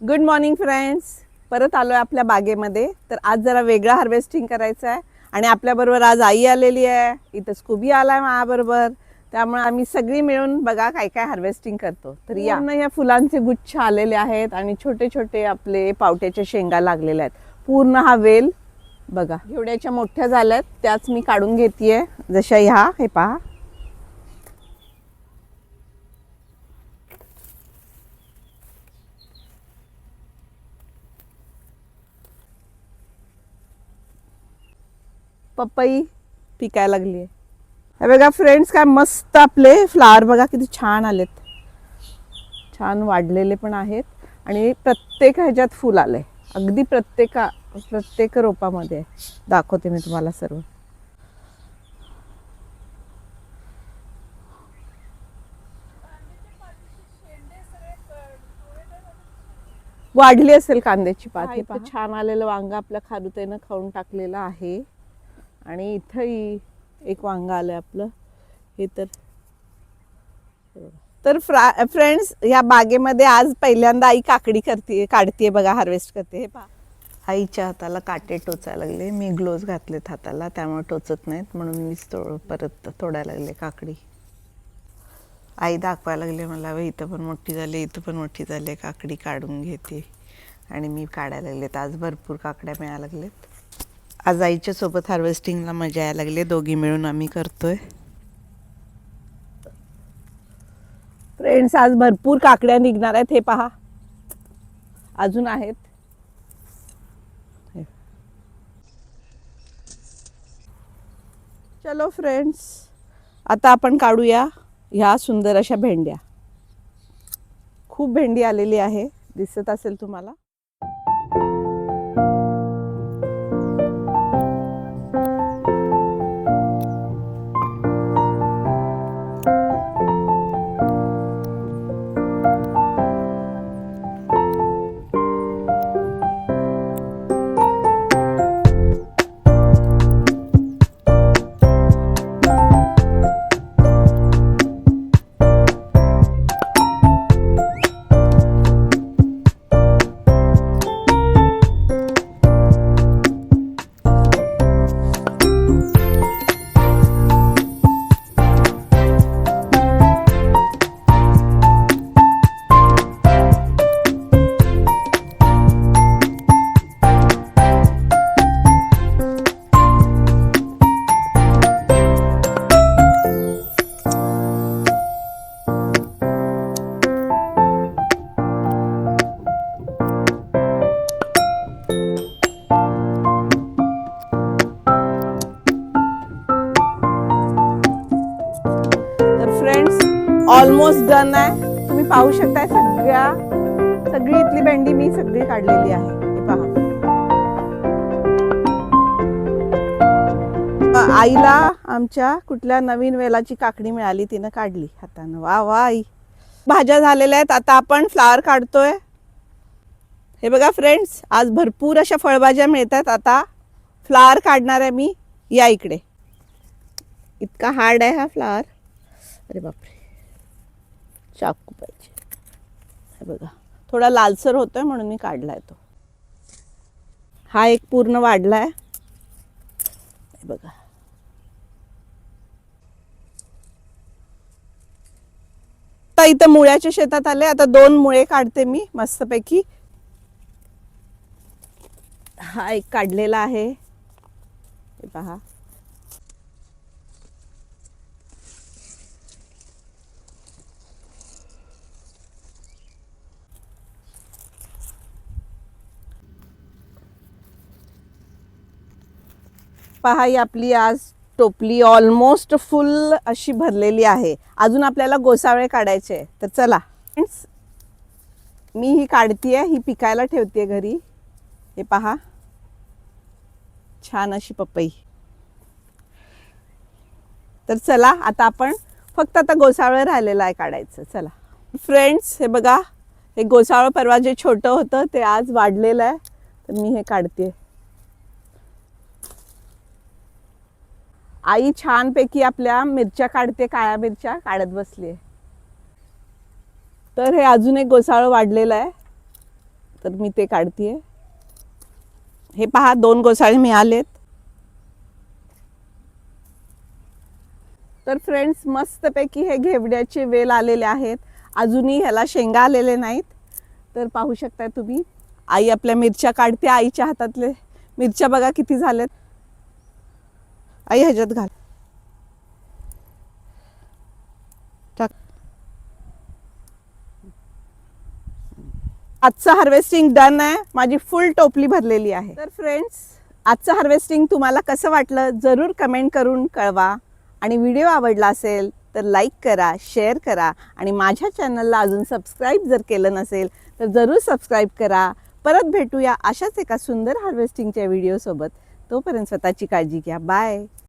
Good morning friends परत आलो आहे आपल्या बागेमध्ये. तर आज जरा वेगळं हार्वेस्टिंग करायचं आहे. आणि आपल्याबरोबर आज आई आलेली आहे. इथं स्कूबी आला आहे माझ्याबरोबर. त्यामुळे आम्ही सगळी मिळून बघा काय काय हार्वेस्टिंग करतो. तर या या फुलांचे गुच्छ आलेले आहेत आणि छोटे छोटे आपले पावट्याच्या शेंगा लागलेल्या आहेत. पूर्ण हा वेल बघा. घेवड्याच्या मोठ्या झाल्यात. त्याच मी काढून घेतेय. जशा ह्या हे पहा. पपई पिकायला लागली आहे हे बघा फ्रेंड्स काय मस्त आपले फ्लावर बघा किती छान आलेत. छान वाढलेले पण आहेत आणि प्रत्येक ह्याच्यात फुल आलंय. अगदी प्रत्येका प्रत्येक रोपामध्ये. आहे. दाखवते मी तुम्हाला सर्व. वाढली असेल कांद्याची पात. छान आलेलं वांग आपल्या खारुताईनं खाऊन टाकलेलं आहे. आणि इथंही एक वांग आलं आपलं. हे तर तर फ्रा फ्रेंड्स या बागेमध्ये आज पहिल्यांदा आई काकडी करते काढतीये बघा हार्वेस्ट करते. हे पा आईच्या हाताला काटे टोचायला लागले. मी ग्लोव्ज घातलेत हाताला त्यामुळे टोचत नाहीत. म्हणून मीच तो परत तोडायला लागले काकडी. आई दाखवायला लागले मला इथं पण मोठी झाली इथं पण मोठी झाली काकडी काढून घेते. आणि मी काढायला लागलेत. आज भरपूर काकड्या मिळायला लागलेत. आज आईच्या सोबत हार्वेस्टिंगला मजा यायला लागली. दोघी मिळून आम्ही करतोय. फ्रेंड्स आज भरपूर काकड्या निघणार आहेत. हे पहा. अजून आहेत. चलो फ्रेंड्स आता आपण काढूया ह्या सुंदर अशा भेंड्या. खूप भेंडी आलेली आहे. दिसत असेल तुम्हाला. ऑलमोस्ट डन आहे. तुम्ही पाहू शकताय सगळ्या सगळी इथली भेंडी मी सगळी काढलेली आहे. हे पहा. आईला आमच्या कुठल्या नवीन वेलाची काकडी मिळाली तिनं काढली हातानं. वा वा आई. भाज्या झालेल्या आहेत. आता आपण फ्लावर काढतोय. हे बघा फ्रेंड्स आज भरपूर अशा फळभाज्या मिळतात. आता फ्लावर काढणार आहे मी. या इकडे. इतका हार्ड आहे हा फ्लावर अरे बापरे. चाकू पाहिजे. हे बघा. थोडा लालसर होतोय म्हणून मी काढलाय तो. हा एक पूर्ण वाढलाय. आहे बघा. आता इथं मुळ्याच्या शेतात आले. आता दोन मुळे काढते मी मस्तपैकी. हा एक काढलेला आहे. पहा. पहा ही आपली आज टोपली ऑलमोस्ट फुल अशी भरलेली आहे. अजून आपल्याला गोसावळे काढायचे तर चला. फ्रेंड्स मी ही काढतीये ही पिकायला ठेवते घरी. हे पहा. छान अशी पपई. तर चला आता आपण फक्त आता गोसावळ राहिलेलं आहे काढायचं. चला. फ्रेंड्स हे बघा. हे गोसाळं परवा जे छोटं होतं ते आज वाढलेलं आहे. तर मी हे काढते आई छानपैकी आपल्या मिरच्या काढते काळ्या मिरच्या काढत बसली आहे. तर हे अजून एक गोसाळं वाढलेलं आहे. तर मी ते काढतीये. हे पहा दोन गोसाळे मिळालेत. तर फ्रेंड्स मस्तपैकी हे घेवड्याचे वेल आलेले आहेत. अजूनही ह्याला शेंगा आलेले नाहीत. तर पाहू शकताय तुम्ही आई आपल्या मिरच्या काढते आईच्या हातातले मिरच्या बघा किती झाल्यात आई ह्याच्यात घाल. टाक. आजचं हार्वेस्टिंग डन आहे. माझी फुल टोपली भरलेली आहे. तर फ्रेंड्स आजचं हार्वेस्टिंग तुम्हाला कसं वाटलं? जरूर कमेंट करून कळवा. आणि व्हिडिओ आवडला असेल तर लाईक करा शेअर करा. आणि माझ्या चॅनलला अजून सबस्क्राईब जर केलं नसेल तर जरूर सबस्क्राईब करा. परत भेटूया अशाच एका सुंदर हार्वेस्टिंगच्या व्हिडिओसोबत तोपर्यंत स्वतःची काळजी घ्या. बाय.